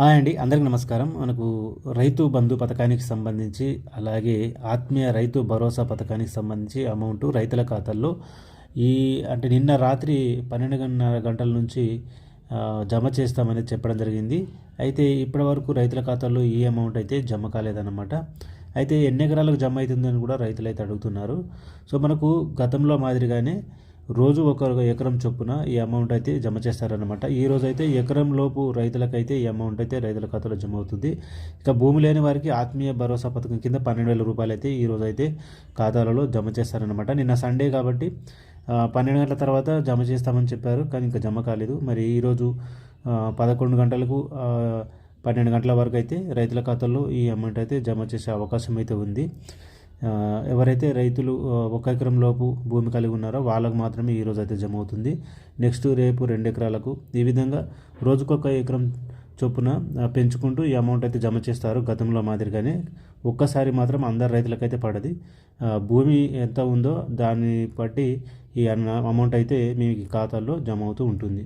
Hi అండి అందరికీ నమస్కారం. మనకు రైతు బంధు పథకానికి సంబంధించి అలాగే ఆత్మీయ రైతు భరోసా పథకానికి సంబంధించి అమౌంట్ రైతుల ఖాతాల్లో ఈ అంటే నిన్న రాత్రి పన్నెండున్నర గంటల నుంచి జమ చేస్తామని చెప్పడం జరిగింది. అయితే ఇప్పటి వరకు రైతుల ఖాతాల్లో ఈ అమౌంట్ అయితే జమ కాలేదన్నమాట. అయితే ఎన్ని ఎకరాలకు జమ అవుతుందని కూడా రైతులు అయితే అడుగుతున్నారు. సో మనకు గతంలో మాదిరిగానే రోజు ఒక ఎకరం చొప్పున ఈ అమౌంట్ అయితే జమ చేస్తారనమాట ఈ రోజు అయితే ఎకరం లోపు రైతులకైతే ఈ అమౌంట్ అయితే రైతుల ఖాతాలో జమ అవుతుంది. ఇక భూమి లేని వారికి ఆత్మీయ భరోసా పథకం కింద పన్నెండు వేల రూపాయలు అయితే ఈ రోజు అయితే ఖాతాలలో జమ చేస్తారనమాట నిన్న సండే కాబట్టి పన్నెండు గంటల తర్వాత జమ చేస్తామని చెప్పారు కానీ ఇంకా జమ కాలేదు. మరి ఈరోజు పదకొండు గంటలకు పన్నెండు గంటల వరకు అయితే రైతుల ఖాతాల్లో ఈ అమౌంట్ అయితే జమ చేసే అవకాశం అయితే ఉంది. ఎవరైతే రైతులు ఒక ఎకరం లోపు భూమి కలిగి ఉన్నారో వాళ్ళకు మాత్రమే ఈరోజు అయితే జమ అవుతుంది. నెక్స్ట్ రేపు రెండు ఎకరాలకు ఈ విధంగా రోజుకొక ఎకరం చొప్పున పెంచుకుంటూ ఈ అమౌంట్ అయితే జమ చేస్తారు గతంలో మాదిరిగానే. ఒక్కసారి మాత్రం అందరు రైతులకైతే పడది. భూమి ఎంత ఉందో దాన్ని బట్టి ఈ అమౌంట్ అయితే మీ ఖాతాల్లో జమ అవుతూ ఉంటుంది.